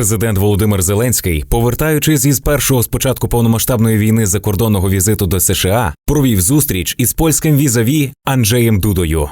Президент Володимир Зеленський, повертаючись із першого спочатку повномасштабної війни закордонного візиту до США, провів зустріч із польським візаві Анджеєм Дудою.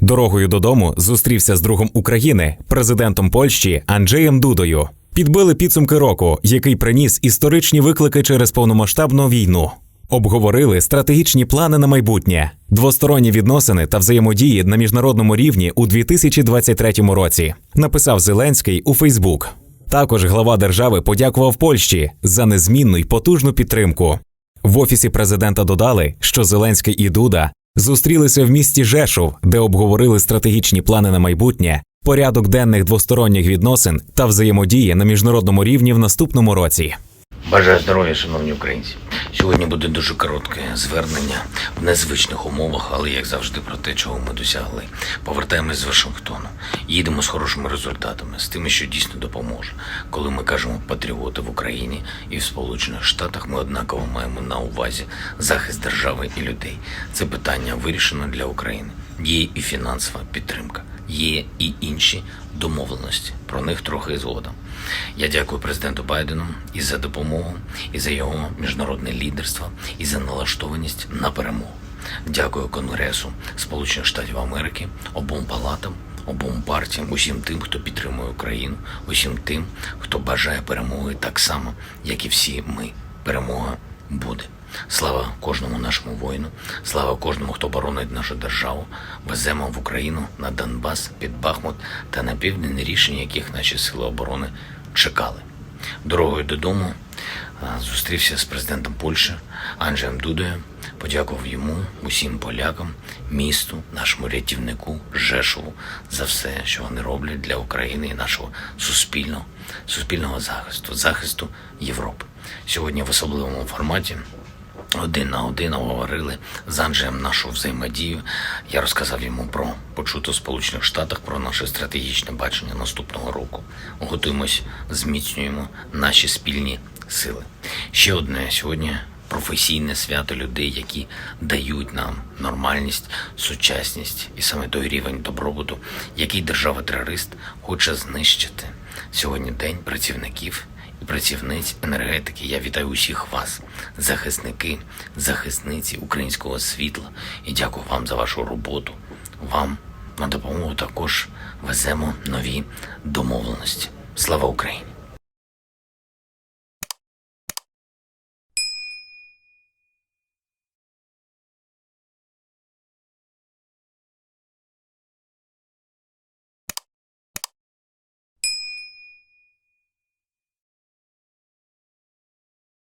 Дорогою додому зустрівся з другом України, президентом Польщі Анджеєм Дудою. Підбили підсумки року, який приніс історичні виклики через повномасштабну війну. Обговорили стратегічні плани на майбутнє, двосторонні відносини та взаємодії на міжнародному рівні у 2023 році. Написав Зеленський у Фейсбук. Також глава держави подякував Польщі за незмінну й потужну підтримку. В офісі президента додали, що Зеленський і Дуда зустрілися в місті Жешов, де обговорили стратегічні плани на майбутнє, порядок денних двосторонніх відносин та взаємодії на міжнародному рівні в наступному році. Бажаю здоров'я, шановні українці. Сьогодні буде дуже коротке звернення в незвичних умовах, але як завжди про те, чого ми досягли. Повертаємось з Вашингтону. Їдемо з хорошими результатами, з тими, що дійсно допоможе. Коли ми кажемо патріоти в Україні і в Сполучених Штатах, ми однаково маємо на увазі захист держави і людей. Це питання вирішено для України. Є і фінансова підтримка, є і інші домовленості. Про них трохи згодом. Я дякую президенту Байдену і за допомогу, і за його міжнародне лідерство, і за налаштованість на перемогу. Дякую Конгресу Сполучених Штатів Америки, обом палатам, обом партіям, усім тим, хто підтримує Україну, усім тим, хто бажає перемоги так само, як і всі ми. Перемога буде. Слава кожному нашому воїну, слава кожному, хто боронить нашу державу. Веземо в Україну на Донбас, під Бахмут та на південь рішення, яких наші сили оборони чекали. Дорогою додому зустрівся з президентом Польщі Анджеєм Дудою. Подякував йому, усім полякам, місту, нашому рятівнику, Жешову за все, що вони роблять для України і нашого суспільного, суспільного захисту, захисту Європи. Сьогодні в особливому форматі один на один обговорили з Анджеєм нашу взаємодію. Я розказав йому про почуто в Сполучених Штатах, про наше стратегічне бачення наступного року. Готуємось, зміцнюємо наші спільні сили. Ще одне сьогодні професійне свято людей, які дають нам нормальність, сучасність і саме той рівень добробуту, який держава-терорист хоче знищити. Сьогодні день працівників працівниць енергетики. Я вітаю усіх вас, захисники, захисниці українського світла, і дякую вам за вашу роботу. Вам на допомогу також веземо нові домовленості. Слава Україні!